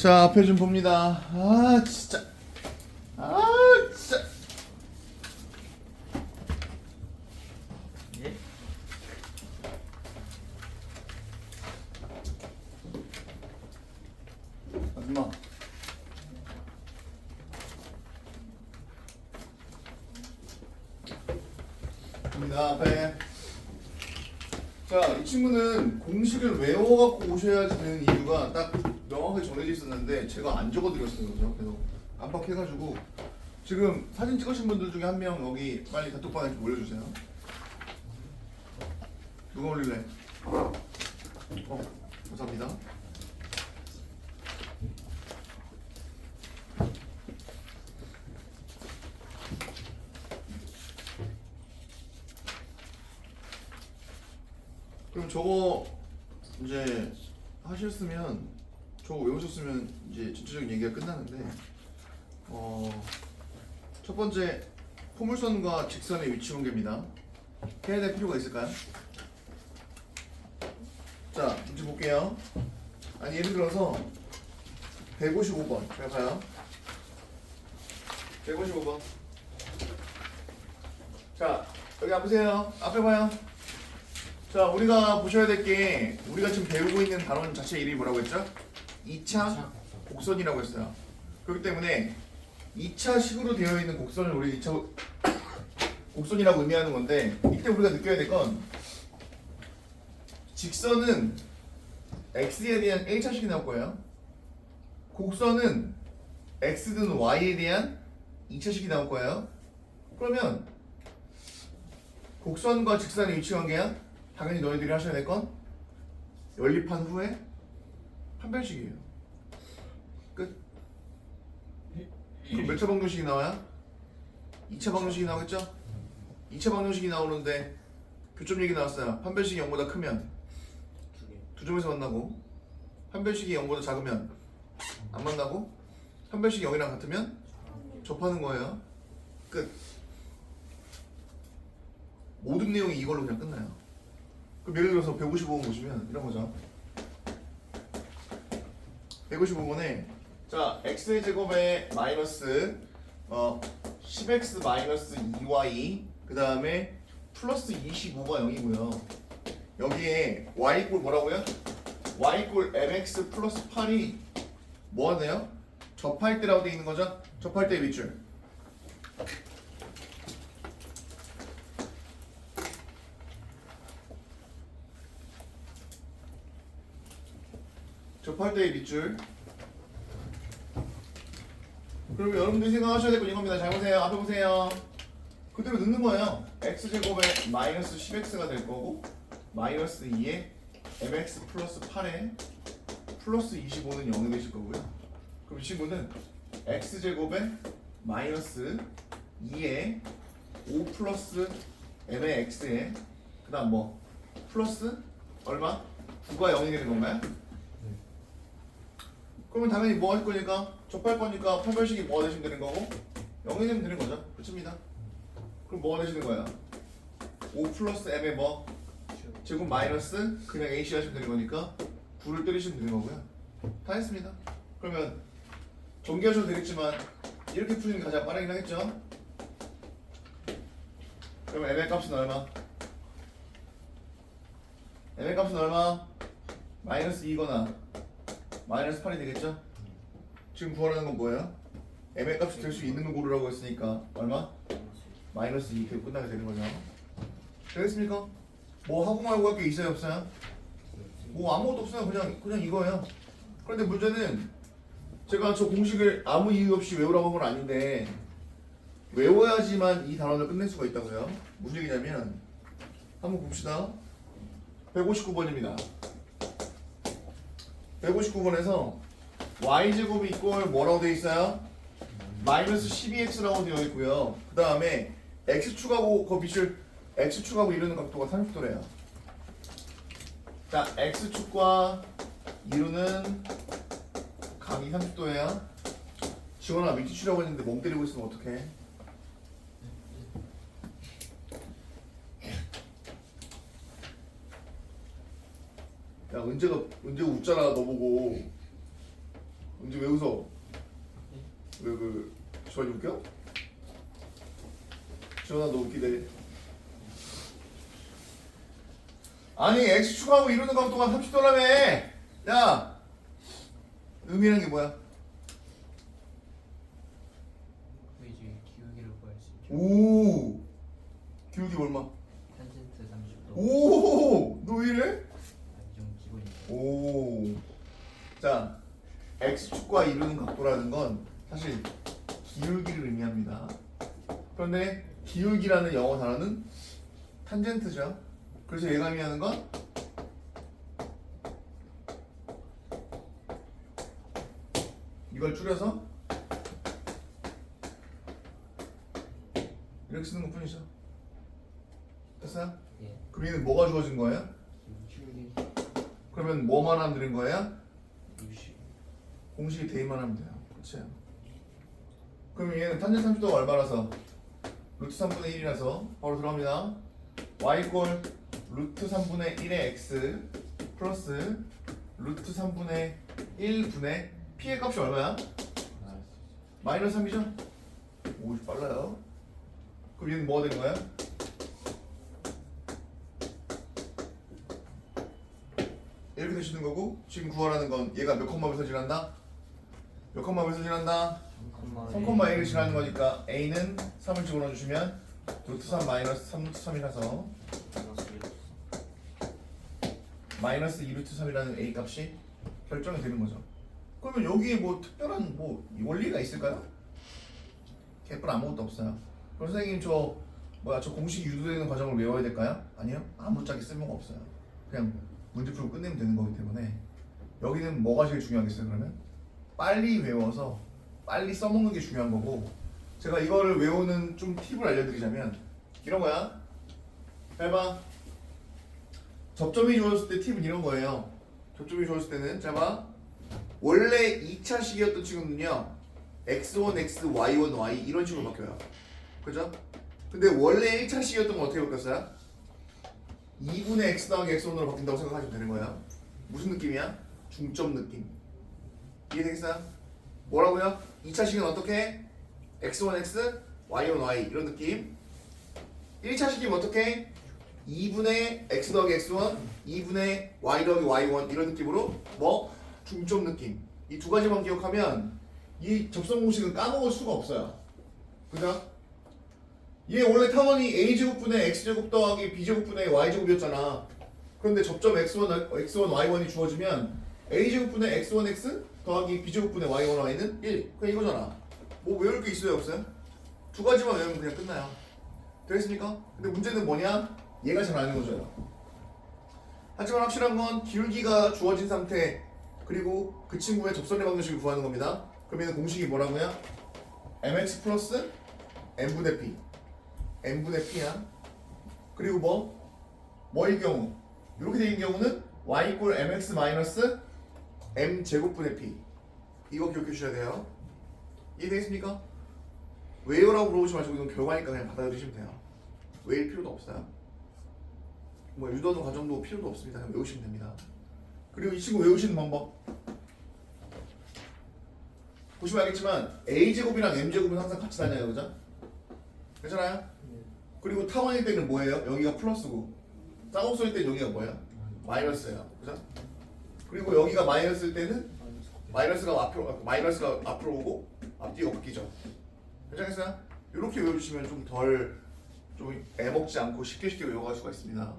자 앞에 좀 봅니다. 아 진짜. 아 진짜. 예? 아줌마. 봅니다 앞에. 자, 이 친구는 공식을 외워갖고 오셔야지 되는 이유가 딱 명확하게 정해져 있었는데 제가 안 적어드렸어요. 그죠? 그래서 깜빡해가지고 지금 사진 찍으신 분들 중에 한 명 여기 빨리 단톡방에 좀 올려주세요. 누가 올릴래? 어, 감사합니다. 그럼 저거 이제 하셨으면 저거 외우셨으면 이제 전체적인 얘기가 끝나는데 어, 첫 번째 포물선과 직선의 위치 관계입니다. 해야 될 필요가 있을까요? 자, 문제 볼게요. 아니 예를 들어서 155번 잘 봐요. 155번. 자, 여기 앞 보세요. 앞에 봐요. 자, 우리가 보셔야 될 게 우리가 지금 배우고 있는 단원 자체 이름이 뭐라고 했죠? 2차 곡선이라고 했어요. 그렇기 때문에 2차 식으로 되어 있는 곡선을 우리 2차 곡선이라고 의미하는 건데 이때 우리가 느껴야 될 건 직선은 x에 대한 1차식이 나올 거예요. 곡선은 x든 y에 대한 2차식이 나올 거예요. 그러면 곡선과 직선의 위치 관계야? 당연히 너희들이 하셔야 될 건 연립한 후에 판별식이에요. 끝. 그럼 몇차 방정식이 나와요? 2차 방정식이 나오겠죠? 2차 방정식이 나오는데 교점 얘기 나왔어요. 판별식이 0보다 크면 두 점에서 만나고 판별식이 0보다 작으면 안 만나고 판별식이 0이랑 같으면 접하는 거예요. 끝. 모든 내용이 이걸로 그냥 끝나요. 그럼 예를 들어서 155번 보시면 이런 거죠. 155번에 자 x의 제곱에 마이너스 어 10x 마이너스 2y 그 다음에 플러스 25가 0이고요. 여기에 y 꼴 뭐라고요? y 꼴 mx 플러스 8이 뭐 하네요? 접할 때라고 돼 있는 거죠? 접할 때 밑줄. 접할 때의 밑줄. 그리고 여러분들이 생각하셔야 될 건 이겁니다. 잘 보세요. 앞에 보세요. 그대로 넣는 거예요. x제곱에 마이너스 10x가 될 거고 마이너스 2에 mx 플러스 8에 플러스 25는 0이 되실 거고요. 그럼 이 친구는 x제곱에 마이너스 2에 5 플러스 m의 x에 그 다음 뭐 플러스 얼마? 9가 0이 되는 건가요? 그러면 당연히 뭐 할 거니까 접할 거니까 판별식이 뭐가 되시면 되는 거고 0이 되면 되는 거죠. 그렇습니다. 그럼 뭐가 되시는 거예요? 5 플러스 m의 뭐? 제곱 마이너스 그냥 AC 하시면 되는 거니까 9를 때리시면 되는 거고요. 다 했습니다. 그러면 전개하셔도 되겠지만 이렇게 푸는 게 가장 빠르긴 하겠죠? 그럼 m의 값은 얼마? m의 값은 얼마? 마이너스 2거나 마이너스 8이 되겠죠? 지금 구하라는 건 뭐예요? m의 값이 될 수 있는 걸 고르라고 했으니까 얼마? 마이너스 2 그리고 끝나게 되는 거죠. 되겠습니까? 뭐 하고 말고 할 게 있어요 없어요? 뭐 아무것도 없어요. 그냥 그냥 이거예요. 그런데 문제는 제가 저 공식을 아무 이유 없이 외우라고 한 건 아닌데 외워야지만 이 단원을 끝낼 수가 있다고요. 무슨 얘기냐면 한번 봅시다. 159번입니다. 159번에서 y제곱이 이꼴 뭐라고 되어 있어요? 마이너스 12x라고 되어 있고요. 그 다음에 x축하고 그 밑을 x축하고 이루는 각도가 30도래요. 자, x축과 이루는 각이 30도예요. 지원아 밑이추라고 했는데 멍 때리고 있으면 어떡해? 야 은재가 은재 웃잖아 너 보고 문제 왜 웃어? 왜그 주환이 웃겨? 주환아 너 웃기대 아니 x 축하하고 이루는 것 동안 30도라며 야 의미라는 게 뭐야? 그 이제 기울기를 구할 수 있죠. 오 기울기 얼마? 탄젠트 30도. 오너 왜 이래? 오. 자, x축과 이루는 각도라는 건 사실 기울기를 의미합니다. 그런데 기울기라는 영어 단어는 탄젠트죠. 그래서 얘가 의미하는 건 이걸 줄여서 이렇게 쓰는 것 뿐이죠. 됐어요? 예. 그럼 얘는 뭐가 주어진 거예요? 그러면 뭐만 하면 되는 거예요? 유시. 공식이 대입만 하면 돼요. 그치? 그럼 얘는 탄젠 30도가 얼마라서? 루트 3분의 1이라서 바로 들어갑니다. y 꼴 루트 3분의 1의 x 플러스 루트 3분의 1분의 p의 값이 얼마야? 마이너스 3이죠? 오 빨라요. 그럼 얘는 뭐가 되는 거야? 이렇게 되시는 거고 지금 구하라는 건 얘가 몇 컴마에서 지난다? 몇 컴마에서 지난다? 3콤마 1을 지나는 거니까 A는 3을 집어넣어주시면 루트 3 마이너스 3 루트 3이라서 마이너스 2 루트 3이라는 A 값이 결정이 되는 거죠 그러면 여기에 뭐 특별한 뭐 원리가 있을까요? 개뿔 아무것도 없어요 그럼 선생님 저 뭐야 저 공식이 유도되는 과정을 외워야 될까요? 아니요 아무짝에 쓸모가 없어요 그냥 문제 풀고 끝내면 되는 거기 때문에 여기는 뭐가 제일 중요하겠어요 그러면? 빨리 외워서 빨리 써먹는 게 중요한 거고 제가 이거를 외우는 좀 팁을 알려드리자면 이런 거야 잘봐 접점이 주어졌을 때 팁은 이런 거예요 접점이 주어졌을 때는 잘봐 원래 2차식이었던 친구는요 x1, x, y1, y 이런 식으로 바뀌어요 그죠? 근데 원래 1차식이었던 건 어떻게 바뀌었어요? 2분의 x 더하기 x1으로 바뀐다고 생각하시면 되는 거예요 무슨 느낌이야? 중점 느낌 이해되겠어요? 뭐라고요? 2차식은 어떻게? x1x, y1, y 이런 느낌 1차식이면 어떻게? 2분의 x 더하기 x1, 2분의 y 더하기 y1 이런 느낌으로 뭐? 중점 느낌 이 두 가지만 기억하면 이 접선 공식은 까먹을 수가 없어요 그죠? 얘 원래 타원이 a제곱분의 x제곱 더하기 b제곱분의 y제곱이었잖아 그런데 접점 x1, x1, y1이 주어지면 a제곱분의 x1x 더하기 b제곱분의 y1, y는 1 그냥 이거잖아 뭐 외울 게 있어요 없어요? 두 가지만 외우면 그냥 끝나요 되겠습니까? 근데 문제는 뭐냐? 얘가 잘안 외워져요 하지만 확실한 건 기울기가 주어진 상태 그리고 그 친구의 접선의 방정식을 구하는 겁니다 그러면 공식이 뭐라고요? mx 플러스 n분의 p n분의 p야 그리고 뭐? 뭐일 경우? 이렇게 되는 경우는 y 꼴 mx 마이너스 m 제곱분의 p 이거 기억해 주셔야 돼요 이해되겠습니까? 왜요라고 물어보지 마시고 이건 결과니까 그냥 받아들이시면 돼요 왜일 필요도 없어요 뭐 유도는 과정도 필요도 없습니다 그냥 외우시면 됩니다 그리고 이 친구 외우시는 방법 보시면 알겠지만 a제곱이랑 m제곱은 항상 같이 다녀요 그죠? 괜찮아요? 그리고 타원일 때는 뭐예요? 여기가 플러스고 쌍곡소일 때는 여기가 뭐예요? 마이너스예요 그죠? 그리고 여기가 마이너스일 때는 마이너스가 앞으로 마이너스가 앞으로 오고 앞뒤가 바뀌죠. 괜찮겠어요? 이렇게 외워주시면 좀 덜좀 애먹지 않고 쉽게 쉽게 외워갈 수가 있습니다.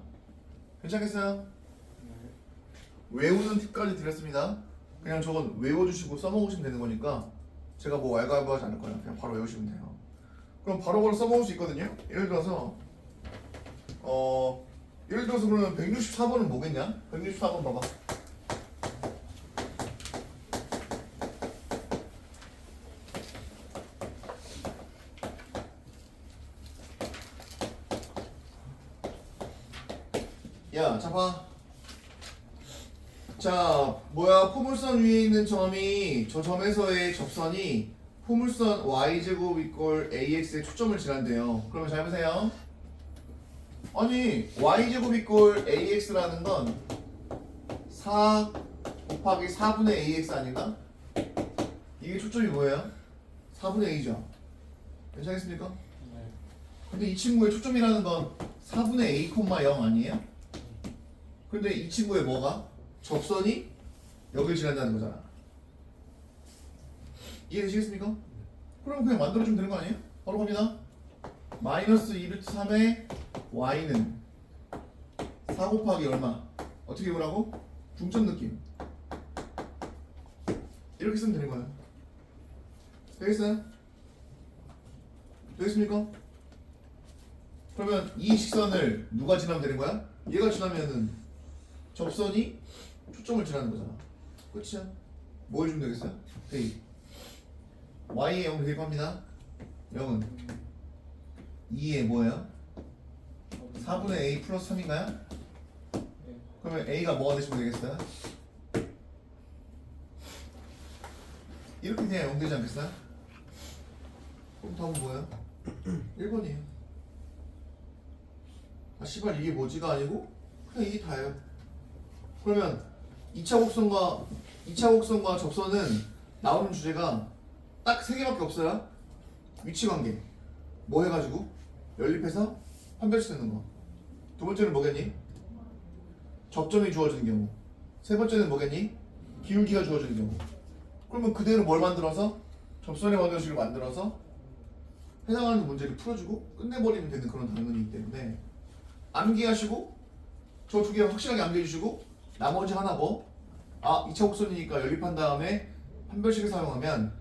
괜찮겠어요? 외우는 팁까지 드렸습니다. 그냥 저건 외워주시고 써먹으시면 되는 거니까 제가 뭐 왈가왈부하지 않을 거예요. 그냥 바로 외우시면 돼요. 그럼 바로바로 써먹을 수 있거든요. 예를 들어서 어 예를 들어서 그러면 164번은 뭐겠냐? 164번 봐봐. 야, 자 봐. 자, 뭐야? 포물선 위에 있는 점이 저 점에서의 접선이 포물선 y제곱 이꼴 ax에 초점을 지난대요. 그러면 잘 보세요. 아니, y제곱 이꼴 ax라는 건 4 곱하기 4분의 ax 아닌가? 이게 초점이 뭐예요? 4분의 A죠. 괜찮겠습니까? 네. 근데 이 친구의 초점이라는 건 4분의 A, 0 아니에요? 근데 이 친구의 뭐가? 접선이 여길 지난다는 거잖아. 이해되시겠습니까? 그럼 그냥 만들어주면 되는 거 아니에요? 바로 갑니다. 마이너스 2루트 3의 y는 4 곱하기 얼마? 어떻게 보라고? 중점 느낌. 이렇게 쓰면 되는 거예요. 되겠어요? 되겠습니까? 그러면 이 식선을 누가 지나면 되는 거야? 얘가 지나면은 접선이 초점을 지나는 거잖아. 끝이야. 뭐 해주면 되겠어요? A. Y의 0 대입합니다. 0은 2의 뭐예요? 4분의 A 플러스 3인가요? 네. 그러면 A가 뭐가 되시면 되겠어요? 이렇게 그냥 0 되지 않겠어요? 그럼 답은 뭐예요? 1번이에요. 아 씨발 이게 뭐지가 아니고 그냥 이게 다예요. 그러면 2차 곡선과 2차 곡선과 접선은 나오는 주제가 딱 세 개밖에 없어요. 위치 관계. 뭐 해가지고 연립해서 판별시 되는 거. 두 번째는 뭐겠니? 접점이 주어지는 경우. 세 번째는 뭐겠니? 기울기가 주어지는 경우. 그러면 그대로 뭘 만들어서 접선의 방정식을 만들어서 해당하는 문제를 풀어주고 끝내버리면 되는 그런 당근이기 때문에 암기하시고 저 두 개 확실하게 암기해주시고 나머지 하나 뭐? 아 2차 곡선이니까 연립한 다음에 판별식을 사용하면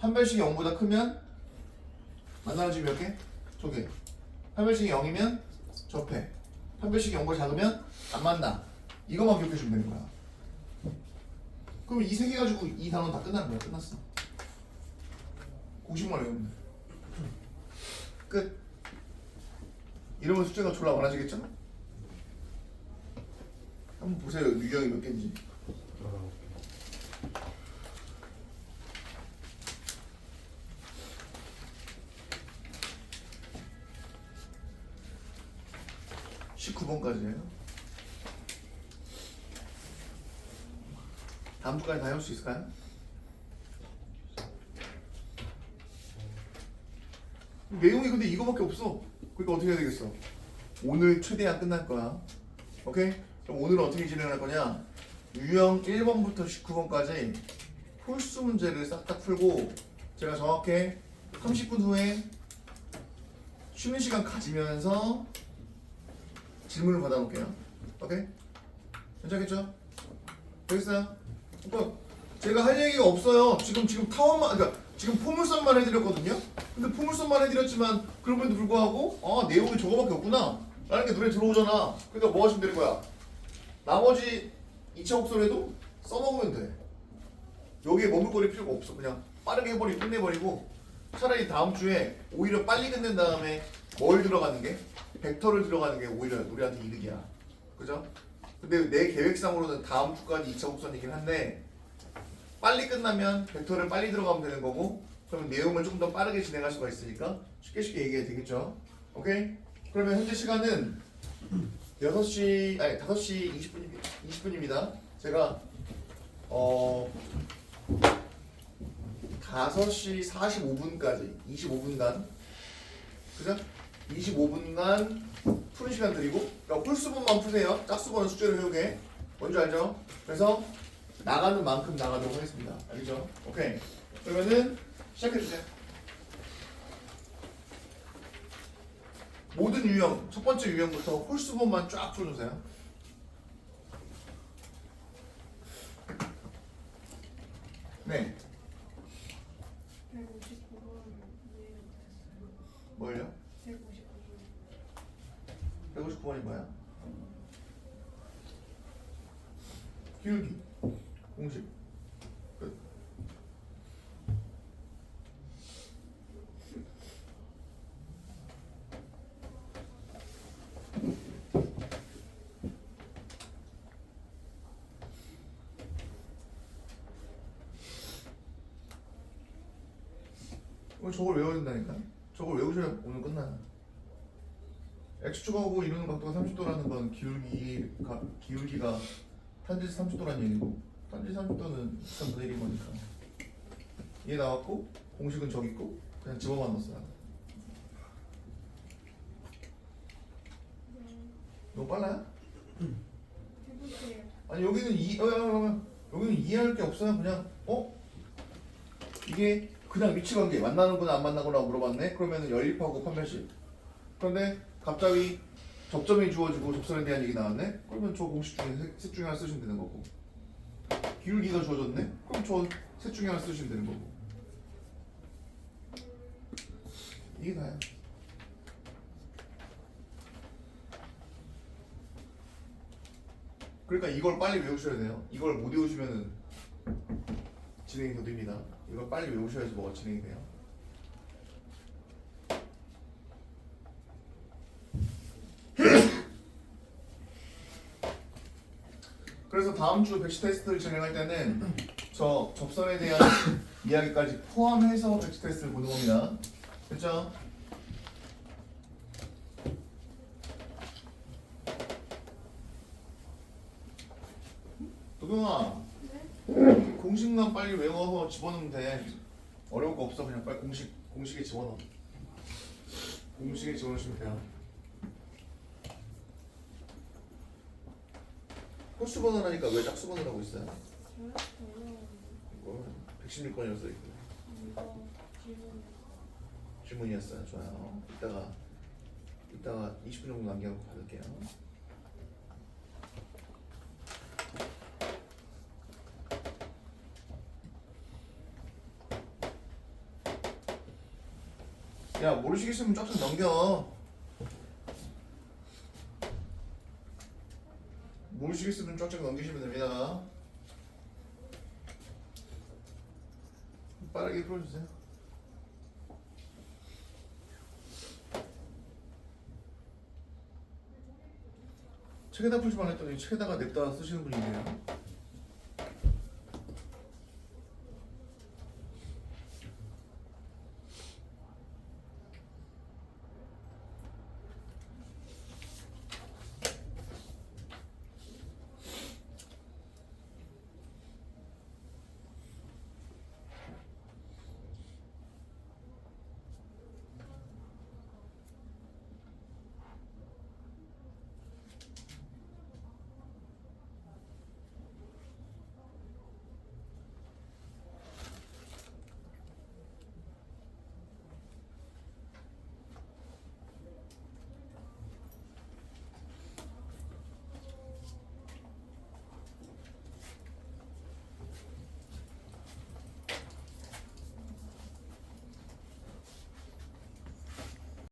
판별식이 0보다 크면 만나는 집몇 개? 두 개. 판별식이 0이면 접해. 판별식이 0보다 작으면 안 만나. 이것만 기억해 주면 되는 거야. 그럼 이 세 개 가지고 이 단원 다 끝나는 거야. 끝났어. 공식만 외우면 돼. 끝. 이러면 숫자가 졸라 많아지겠죠? 한번 보세요. 유형이 몇 개인지. 번까지예요 다음 주까지 다 해올 수 있을까요? 내용이 근데 이거밖에 없어. 그러니까 어떻게 해야 되겠어? 오늘 최대한 끝날 거야. 오케이? 그럼 오늘은 어떻게 진행할 거냐? 유형 1번부터 19번까지 홀수 문제를 싹 다 풀고 제가 정확히 30분 후에 쉬는 시간 가지면서 질문을 받아볼게요. 오케이? 괜찮겠죠? 되겠어요? 그러니까 제가 할 얘기가 없어요. 지금 지금 타원만 그러니까 지금 포물선만 해드렸거든요. 근데 포물선만 해드렸지만 그럼에도 불구하고 아 내용이 저거밖에 없구나 라는 게 눈에 들어오잖아. 그러니까 뭐 하시면 되는 거야? 나머지 2차 곡선에도 써먹으면 돼. 여기에 머물거릴 필요가 없어. 그냥 빠르게 해버리고 끝내버리고 차라리 다음 주에 오히려 빨리 끝낸 다음에 뭘 들어가는 게 벡터를 들어가는 게 오히려 우리한테 이득이야. 그죠? 근데 내 계획상으로는 다음 주까지 2차 곡선이긴 한데 빨리 끝나면 벡터를 빨리 들어가면 되는 거고 그러면 내용을 좀더 빠르게 진행할 수가 있으니까 쉽게 쉽게 얘기해도 되겠죠? 오케이? 그러면 현재 시간은 6시 아니 5시 20분 20분입니다. 제가 어 5시 45분까지 25분간 그죠? 25분간 푸는 시간 드리고 그러니까 홀수분만 푸세요. 짝수번은 숙제를 외우게. 뭔지 알죠? 그래서 나가는 만큼 나가도록 하겠습니다. 알겠죠? 오케이. 그러면은 시작해 주세요. 모든 유형 첫 번째 유형부터 홀수분만 쫙 풀어주세요. 네. 159번 이해가 못했어요. 뭘요? 159번. 159번이 뭐야? 기울기 공식 저걸 외워야 된다니까 저걸 외우셔야 오늘 끝나요 x축하고 이루는 각도가 30도라는 건 기울기 가 기울기가 탄지 30도라는 얘기고 탄지 30도는 3분의 1인 거니까 얘 나왔고 공식은 저기 있고 그냥 집어만 넣었어 나는. 네. 너무 빨라요? 아니 여기는 이 어, 어, 어, 여기는 이해할 게 없어요 그냥 어 이게 그냥 위치 관계 만나는구나 안 만나구나 물어봤네 그러면은 연립하고 판별식 그런데 갑자기 접점이 주어지고 접선에 대한 얘기 나왔네 그러면 저 공식 중에 셋, 셋 중에 하나 쓰시면 되는 거고 기울기가 주어졌네 그럼 저 셋 중에 하나 쓰시면 되는 거고 이게 다야 그러니까 이걸 빨리 외우셔야 돼요. 이걸 못 외우시면은 진행이 더딥니다. 이걸 빨리 외우셔야지 뭐가 진행이 돼요. 그래서 다음 주 백시 테스트를 진행할 때는 저 접선에 대한 이야기까지 포함해서 백시 테스트를 보는 겁니다. 됐죠? 도경아 네? 공식만 빨리 외워서 집어넣으면 돼. 어려울 거 없어. 그냥 빨리 공식 공식에 집어넣어. 공식에 집어넣으시면 돼요. 홀수 번호라니까 왜 짝수 번호라고 있어요? 저요? 저요. 이거 116번이었어 이거. 이거 질문. 질문이었어요. 좋아요. 이따가 이따가 20분 정도 남겨놓고 받을게요. 야 모르시겠으면 쫙쫙 넘겨. 모르시겠으면 쫙쫙 넘기시면 됩니다. 빠르게 풀어주세요. 책에다 풀지 말랬더니 책에다가 냅다 쓰시는 분이네요.